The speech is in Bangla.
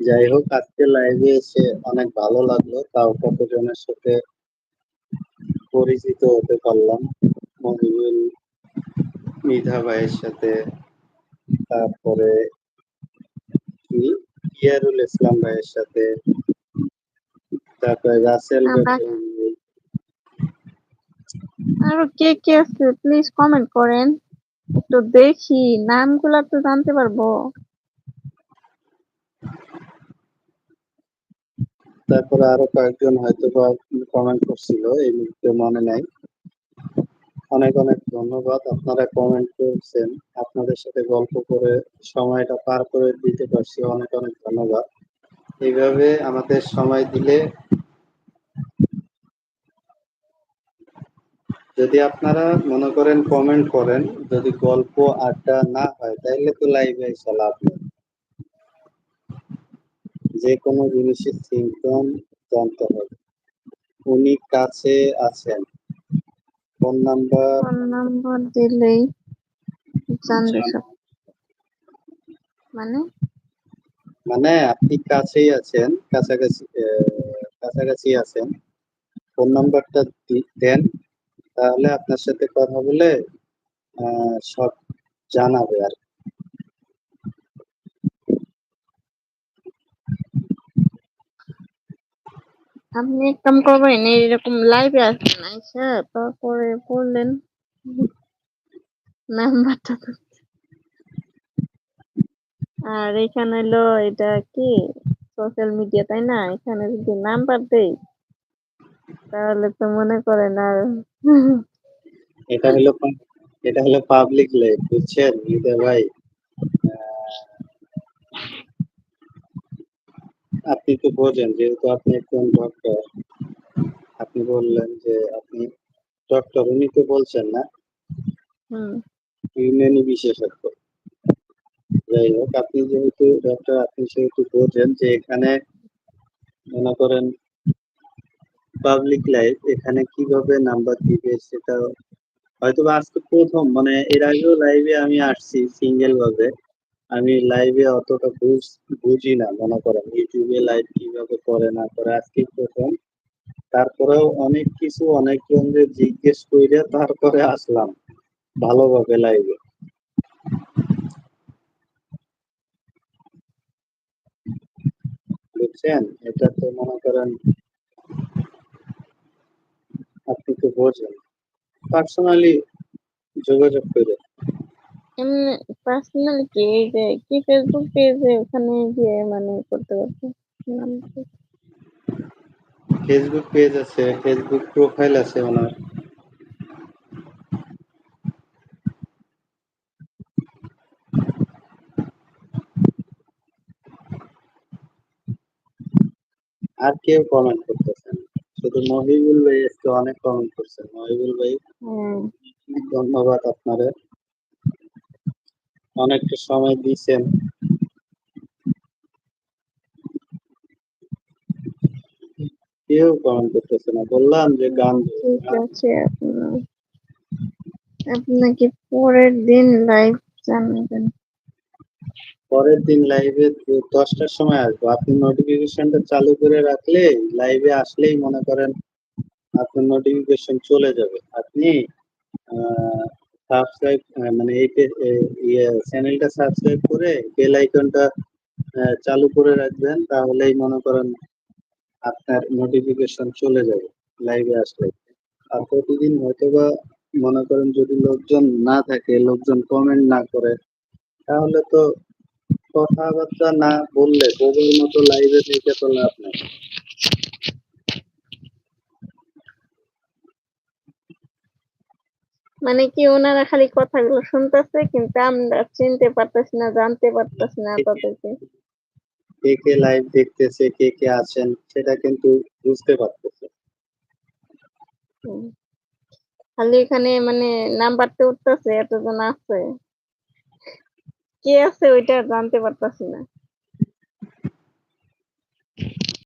যাই হোক আজকে লাইভে এসে অনেক ভালো লাগল। তাও কতজনের সাথে পরিচিত হতে পারলাম? মহিবুল মৃধা ভাইয়ের সাথে, তারপরে ইয়ারুল ইসলাম ভাইয়ের সাথে তারপরে রাসেল আরও কে কে আছে? প্লিজ কমেন্ট করেন। একটু দেখি নামগুলা তো জানতে পারব। তারপরে আরও কয়েকজন হয়তো কমেন্ট করছিল এই মুহূর্তে মনে নাই অনেক অনেক ধন্যবাদ। আপনারা কমেন্ট করছেন। আপনাদের সাথে গল্প করে সময়টা পার করে দিতে পারছি। অনেক অনেক ধন্যবাদ। এইভাবে আমাদের সময় দিলে যদি আপনারা মনে করেন কমেন্ট করেন, যদি গল্প, আড্ডা না হয় তাহলে তো লাইভে নেই। যে কোনো জিনিসের সিমটম জানতে হবে। উনি কাছে আছেন। Phone number? ফোন নাম্বার দিলেই জানবে সব। মানে? মানে আপনি কাছেই আছেন কাছাকাছি কাছাকাছি আছেন। ফোন নাম্বারটা দেন তাহলে আপনার সাথে কথা বলে আহ, সব জানাবে আর আপনি এক কাম করবেন, এইরকম লাইভে আসবেন, আইসা তারপরে বললেন নাম্বারটা আর এখানে হলো এটা কি? সোশ্যাল মিডিয়া তাই না? এখানে যদি নাম্বার দেই, তাহলে তো মনে করেন আর এটা হলো এটা হলো পাবলিক লাইফ বুঝছেন? ভাই আপনি তো বোঝেন যেহেতু আপনি একজন ডক্টর আপনি বললেন যে আপনি ডক্টর উনি তো বলছেন না। ইউনানি বিশেষজ্ঞ। যাই হোক আপনি যেহেতু ডক্টর আপনি সেহেতু বোঝেন যে এখানে মনে করেন পাবলিক লাইফ এখানে কীভাবে নাম্বার দিবে সেটা হয়তো আজকে প্রথম মানে এর আগেও লাইভে আমি আসছি সিঙ্গেল ভাবে। আমি লাইভে অতটা বুঝ, বুঝি না, মনে করেন। ইউটিউবে লাইভ কীভাবে করে, না করে, আজকে প্রথম। তারপরেও অনেক কিছু অনেকজনদের জিজ্ঞেস করে তারপরে আসলাম, ভালোভাবে লাইভে বুঝছেন? এটা তো মনে করেন আপনি তো বোঝেন। পার্সোনালি যোগাযোগ করে। এমনি পার্সোনাল কি এই যে কি ফেসবুক পেজে ওখানে গিয়ে মানে করতে পারব? নাম্বার ফেসবুক পেজ আছে ফেসবুক প্রোফাইল আছে ওনার। আর কেউ কমেন্ট করতেছেন শুধু মহিবুল ভাই আজকে অনেক কমেন্ট করছেন মহিবুল ভাই হ্যাঁ। ধন্যবাদ আপনাদের। অনেকটা সময় দিয়েছেন। কেউ কমেন্ট করতেছে না। বললাম যে গান ঠিক আছে আপনাকে পরের দিন লাইভ জানাবেন। পরের দিন লাইভে দশটার সময় আসব। আপনি নোটিফিকেশনটা চালু করে রাখলে লাইভে আসলেই মনে করেন আপনার নোটিফিকেশন চলে যাবে। আপনি সাবস্ক্রাইব মানে এই এ, ইয়ে চ্যানেলটা সাবস্ক্রাইব করে বেল আইকনটা চালু করে রাখবেন তাহলেই মনে করেন আপনার নোটিফিকেশন চলে যাবে লাইভে আসলে। আর প্রতিদিন হয়তো বা মনে করেন যদি লোকজন না থাকে লোকজন কমেন্ট না করে তাহলে তো কথাবার্তা না বললে বউয়ের মতো লাইভে থেকে তো লাভ নেই। মানে কি ওনারা খালি কথাগুলো শুনতেছে কিন্তু আমরা চিনতে পারতেছি না জানতে পারতেছি না তাদেরকে। কে কে লাইভ দেখতেছে কে কে আছেন সেটা কিন্তু বুঝতে পারতেছে। খালি এখানে মানে নাম্বারটা উঠতেছে এতজন আছে। কে আছে ওইটা জানতে পারতাছি না।